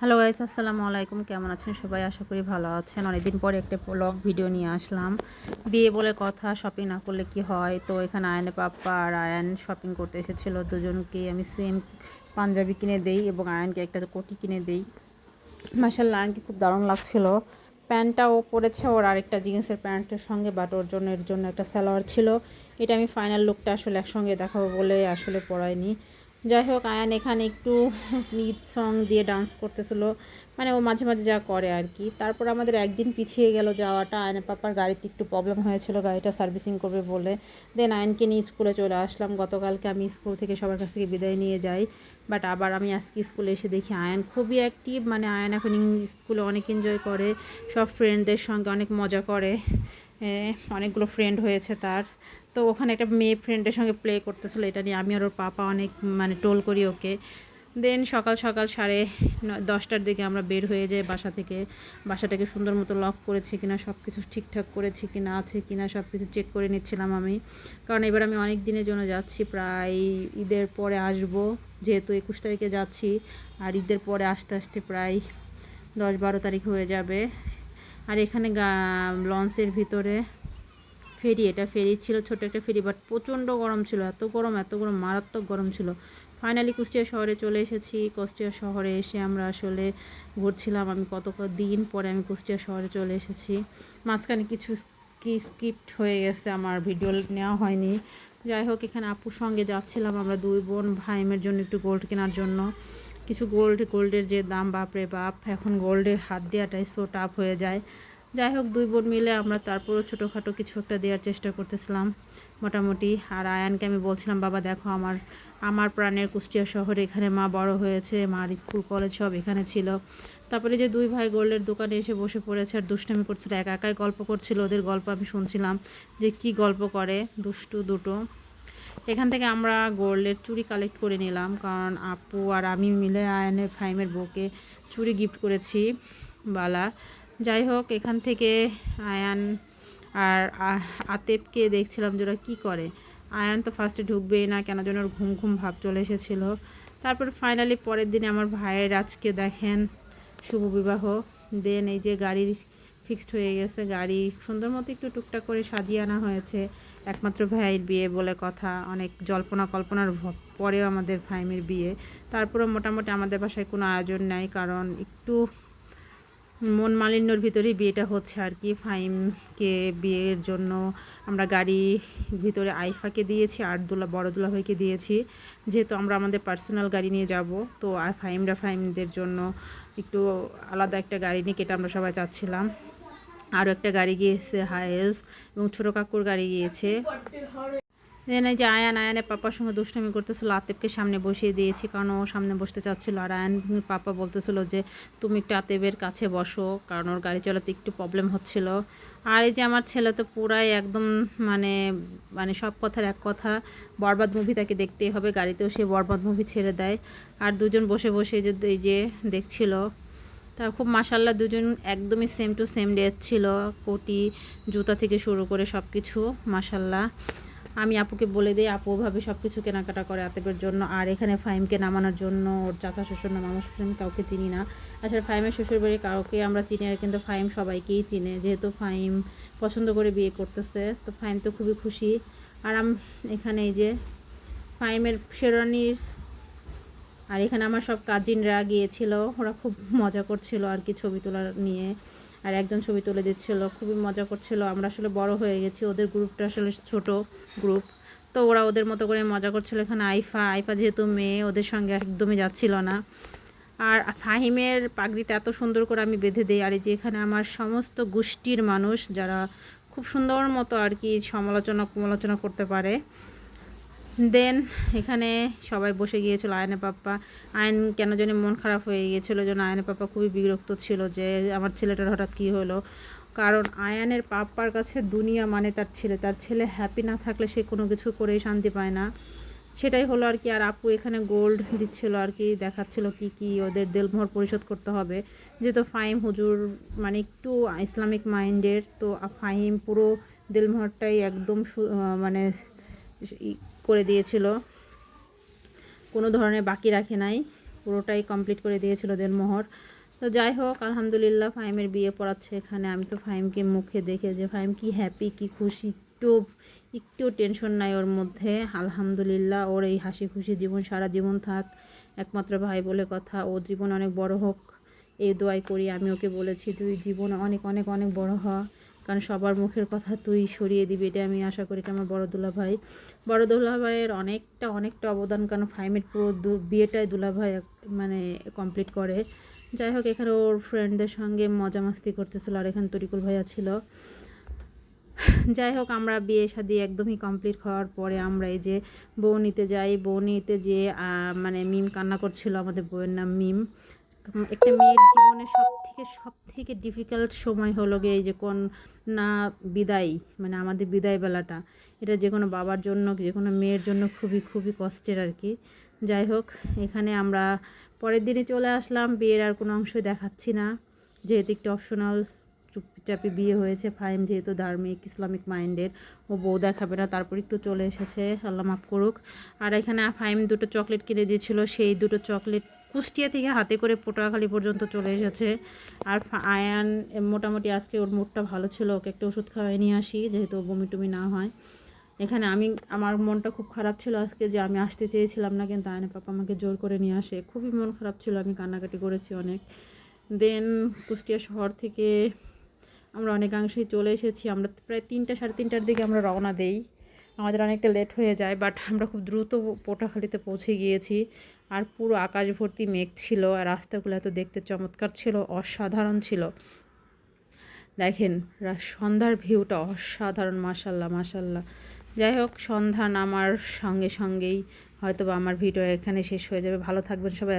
Hello guys আসসালামু আলাইকুম। কেমন আছেন সবাই? আশা করি ভালো আছেন। অনেকদিন পরে একটা ব্লগ ভিডিও নিয়ে আসলাম। বিয়ে বলে কথা শপিং না করলে কি হয়? তো এখানে আয়নে পাপ্পা আর আয়ান শপিং করতে এসেছিল। দুজনকে আমি সেম পাঞ্জাবি কিনে দেই এবং আয়ানকে একটা কোটি কিনে দেই। মাসাল্লাহ আয়ানকে খুব দারুণ লাগছিল। প্যান্টটা ও পরেছে ওর আরেকটা জিন্সের প্যান্টের সঙ্গে বাট ওর জন্য, এর জন্য একটা স্যালোয়ার ছিল। এটা আমি ফাইনাল লুকটা আসলে একসঙ্গে দেখাবো বলে আসলে পরাইনি। যাই হোক, আয়ান এখানে একটু ঈদ সং দিয়ে ডান্স করতেছিল। মানে ও মাঝে মাঝে যা করে আর কি। তারপর আমাদের একদিন পিছিয়ে গেল যাওয়াটা। আয়নের পাপার গাড়িতে একটু প্রবলেম হয়েছিল, গাড়িটা সার্ভিসিং করবে বলে। দেন আয়নকে নিয়ে স্কুলে চলে আসলাম। গতকালকে আমি স্কুল থেকে সবার কাছ থেকে বিদায় নিয়ে যাই। বাট আবার আমি আজকে স্কুলে এসে দেখি আয়ন খুবই অ্যাক্টিভ মানে আয়ন এখন স্কুলে অনেক এনজয় করে। সব ফ্রেন্ডদের সঙ্গে অনেক মজা করে। অনেকগুলো ফ্রেন্ড হয়েছে তার। তো ওখানে একটা মেয়ে ফ্রেন্ডের সঙ্গে প্লে করতেছিল, এটা নিয়ে আমি আর ওর পাপা অনেক মানে টোল করি ওকে। দেন সকাল সকাল সাড়ে দশটার দিকে আমরা বের হয়ে যাই বাসা থেকে। বাসাটাকে সুন্দর মতো লক করেছি কিনা সব কিছু ঠিকঠাক করেছি কিনা, আছে কিনা সব কিছু চেক করে নিচ্ছিলাম আমি। কারণ এবার আমি অনেক দিনের জন্য যাচ্ছি, প্রায় ঈদের পরে আসব, যেহেতু একুশ তারিখে যাচ্ছি। আর ঈদের পরে আসতে আসতে প্রায় দশ বারো তারিখ হয়ে যাবে। আর এখানে লঞ্চের ভিতরে ফেরি, এটা ফেরি ছিল ছোট একটা ফেরি বাট প্রচণ্ড গরম ছিল, এত গরম এত গরম, মারাত্মক গরম ছিল। ফাইনালি কুষ্টিয়া শহরে চলে এসেছি। কুষ্টিয়া শহরে এসে আমরা আসলে ঘুরছিলাম, আমি কত দিন পরে আমি কুষ্টিয়া শহরে চলে এসেছি। মাঝখানে কিছু কি স্ক্রিপ্ট হয়ে গেছে, আমার ভিডিও নেওয়া হয়নি। যাই হোক, এখানে আপুর সঙ্গে যাচ্ছিলাম আমরা দুই বোন ভাইমের জন্য একটু গোল্ড কেনার জন্য। কিছু গোল্ড গোল্ডের যে দাম, বাপরে বাপ, এখন গোল্ডের হাত দেওয়াটাই সো টাফ হয়ে যায়। যাই হোক, দুই বোন মিলে আমরা তারপরও ছোটোখাটো কিছু একটা দেওয়ার চেষ্টা করতেছিলাম, মোটামুটি। আর আয়ানকে আমি বলছিলাম, বাবা, দেখো, আমার আমার প্রাণের কুষ্টিয়া শহরে, এখানে মা বড় হয়েছে, মার স্কুল, কলেজ সব এখানে ছিল। তারপরে যে দুই ভাই গোল্ডের দোকানে এসে বসে পড়েছে আর দুষ্টামি করছিল, একা একাই গল্প করছিল, ওদের গল্প আমি শুনছিলাম যে কি গল্প করে দুষ্টু দুটো। এখান থেকে আমরা গোল্ডের চুড়ি কালেক্ট করে নিলাম, কারণ আপু আর আমি মিলে আয়নের ফাইমের বউকে চুড়ি গিফট করেছি, বালা। যাই হোক, এখান থেকে আয়ান আর আতেবকে দেখছিলাম যে ওরা কী করে। আয়ান তো ফার্স্টে ঢুকবেই না, কেন যেন ওর ঘুম ঘুম ভাব চলে এসেছিল। তারপর ফাইনালি পরের দিনে আমার ভাইয়ের আজকে দেখেন শুভ বিবাহ। দেন এই যে গাড়ির ফিক্সড হয়ে গেছে, গাড়ি সুন্দর মতো একটু টুকটাক করে সাজিয়ে আনা হয়েছে। একমাত্র ভাইয়ের বিয়ে বলে কথা, অনেক জল্পনা কল্পনার পরেও আমাদের ভাইমের বিয়ে। তারপরে মোটামুটি আমাদের বাসায় কোনো আয়োজন নাই, কারণ একটু মন মালিন্যর ভিতরেই বিয়েটা হচ্ছে আর কি। ফাইমকে বিয়ের জন্য আমরা গাড়ি ভিতরে আইফাকে দিয়েছি আর দুলা বড় দুলা ভাইকে দিয়েছি। যেহেতু আমরা আমাদের পার্সোনাল গাড়ি নিয়ে যাব, তো আর ফাইমরা ফাইমদের জন্য একটু আলাদা একটা গাড়ি নিয়ে কেটে আমরা সবাই চাচ্ছিলাম আরও একটা গাড়ি গিয়েছে হায়েস এবং ছোটো কাকুর গাড়ি গিয়েছে। দেন এই যে আয়ান, আয়ানের পাপার সঙ্গে দুষ্টামি করতেছিল আতেবকে সামনে বসিয়ে দিয়েছি কারণ ও সামনে বসতে চাচ্ছিল। আর আয়ান পাপা বলতেছিল যে, তুমি একটু আতেবের কাছে বসো, কারণ ওর গাড়ি চালাতে একটু প্রবলেম হচ্ছিল। আর এই যে আমার ছেলে তো পুরাই একদম মানে মানে সব কথার এক কথা, বরবাদ মুভি তাকে দেখতেই হবে, গাড়িতেও সে বরবাদ মুভি ছেড়ে দেয়। আর দুজন বসে বসে যে, এই যে দেখছিল, তা খুব মাসাল্লাহ দুজন একদমই সেম টু সেম ডেট ছিল, কোটি, জুতা থেকে শুরু করে সব কিছু মাসাল্লাহ আমি আপুকে বলে দিই, আপু ওভাবে সব কিছু কেনাকাটা করে আতেবের জন্য। আর এখানে ফাইমকে নামানোর জন্য ওর চাচা শ্বশুর না, মামা শ্বশুর কাউকে চিনি না। আসলে ফাইমের শ্বশুর বাড়ি কাউকে আমরা চিনি আর কিন্তু ফাইম সবাইকেই চিনে। যেহেতু ফাইম পছন্দ করে বিয়ে করতেছে, তো ফাইম তো খুবই খুশি। আর আম, এখানে এই যে ফাইমের শেরানির আর এখানে আমার সব কাজিনরা গিয়েছিল, ওরা খুব মজা করছিল আর কি ছবি তোলা নিয়ে। আর একজন ছবি তুলে দিচ্ছিল, খুবই মজা করছিল। আমরা আসলে বড় হয়ে গেছি, ওদের গ্রুপটা আসলে ছোট গ্রুপ। তো ওরা ওদের মতো করে মজা করছিল এখানে। আইফা আইফা যেহেতু মেয়ে, ওদের সঙ্গে একদমই যাচ্ছিল না। আর ফাহিমের পাগড়িটা এত সুন্দর করে আমি বেঁধে দিই, আর এই যে এখানে আমার সমস্ত গোষ্ঠীর মানুষ যারা খুব সুন্দর মতো আর কি সমালোচনা সমালোচনা করতে পারে। দেন এখানে সবাই বসে গিয়েছিল আয়নে পাপ্পা। আয়ন কেন জানি মন খারাপ হয়ে গিয়েছিল, যেন আয়নে পাপ্পা খুবই বিরক্ত ছিল যে আমার ছেলেটার হঠাৎ কী হলো। কারণ আয়ানের পাপ্পার কাছে দুনিয়া মানে তার ছেলে তার ছেলে হ্যাপি না থাকলে সে কোনো কিছু করেই শান্তি পায় না। সেটাই হলো আর কি, আর আপু এখানে গোল্ড দিচ্ছিল আর কি, দেখাচ্ছিল কি কি ওদের দেলমোহর পরিশোধ করতে হবে। যেহেতু ফাইম হুজুর মানে একটু ইসলামিক মাইন্ডের, তো ফাইম পুরো দেলমোহরটাই একদম মানে করে দিয়েছিল। কোনো ধরনের বাকি রাখে নাই। পুরোটাই কমপ্লিট করে দিয়েছিল দেনমোহর তো যাই হোক, আলহামদুলিল্লাহ ফাইমের বিয়ে পড়াচ্ছে এখানে। আমি তো ফাইমকে মুখে দেখে যে ফাইম কি হ্যাপি কি খুশি, একটু একটু টেনশন নাই ওর মধ্যে। আলহামদুলিল্লাহ ওর এই হাসি খুশি জীবন সারা জীবন থাক। একমাত্র ভাই বলে কথা, ও জীবন অনেক বড় হোক। এই দোয়াই করি, আমি ওকে বলেছি, তুই জীবনে অনেক অনেক অনেক বড় হ। কারণ সবার মুখের কথা তুই সরিয়ে দিবি, এটা আমি আশা করি, এটা আমার বড় দুলা ভাই বড় দুলা ভাইয়ের অনেকটা অনেকটা অবদান, কারণ ফাইমের পুরো বিয়েটাই দুলা ভাই মানে কমপ্লিট করে। যাই হোক, এখানে ওর ফ্রেন্ডদের সঙ্গে মজা মাস্তি করতেছিল, আর এখানে তরিকুল ভাইয়া ছিল। যাই হোক, আমরা বিয়ে শাদি একদমই কমপ্লিট হওয়ার পরে আমরা এই যে বউ নিতে যাই বউ নিতে যে মানে মিম কান্না করছিল, আমাদের বউয়ের নাম মিম একটা মেয়ের জীবনে সব থেকে সব থেকে ডিফিকাল্ট সময় হলো গিয়ে এই যে কোন না বিদায় মানে আমাদের বিদায় বেলাটা এটা যে কোনো বাবার জন্য, যে কোনো মেয়ের জন্য খুবই খুবই কষ্টের আর কি। যাই হোক, এখানে আমরা পরের দিনে চলে আসলাম, বিয়ের আর কোনো অংশই দেখাচ্ছি না। যেহেতু একটু অপশনাল চুপচাপি বিয়ে হয়েছে ফাইম যেহেতু ধার্মিক, ইসলামিক মাইন্ডের, ও বউ দেখাবে না, তারপর একটু চলে এসেছে, আল্লাহ মাফ করুক। আর এখানে ফাইম দুটো চকলেট কিনে দিয়েছিল, সেই দুটো চকলেট কুষ্টিয়া থেকে হাতে করে পটুয়াখালী পর্যন্ত চলে এসেছে। আর আয়ান মোটামুটি আজকে ওর মুডটা ভালো ছিল, ওকে একটা ওষুধ খাওয়াই নিয়ে আসি, যেহেতু বমি টমি না হয়। এখানে আমি, আমার মনটা খুব খারাপ ছিল আজকে যে আমি আসতে চেয়েছিলাম না, কিন্তু আয়না পাপা আমাকে জোর করে নিয়ে আসে। খুবই মন খারাপ ছিল, আমি কান্নাকাটি করেছি অনেক। দেন কুষ্টিয়া শহর থেকে আমরা অনেকাংশেই চলে এসেছি। আমরা প্রায় তিনটা, সাড়ে তিনটার দিকে আমরা রওনা দেই। আমাদের অনেকটা লেট হয়ে যায় বাট আমরা খুব দ্রুত পোটাখালিতে পৌঁছে গিয়েছি। আর পুরো আকাশ ভর্তি মেঘ ছিল আর রাস্তাগুলো এত দেখতে চমৎকার ছিল, অসাধারণ ছিল। দেখেন সন্ধ্যার ভিউটা অসাধারণ মাসাল্লাহ মাসাল্লাহ যাই হোক, সন্ধ্যা নামার সঙ্গে সঙ্গেই হয়তো বা আমার ভিডিও এখানে শেষ হয়ে যাবে। ভালো থাকবেন সবাই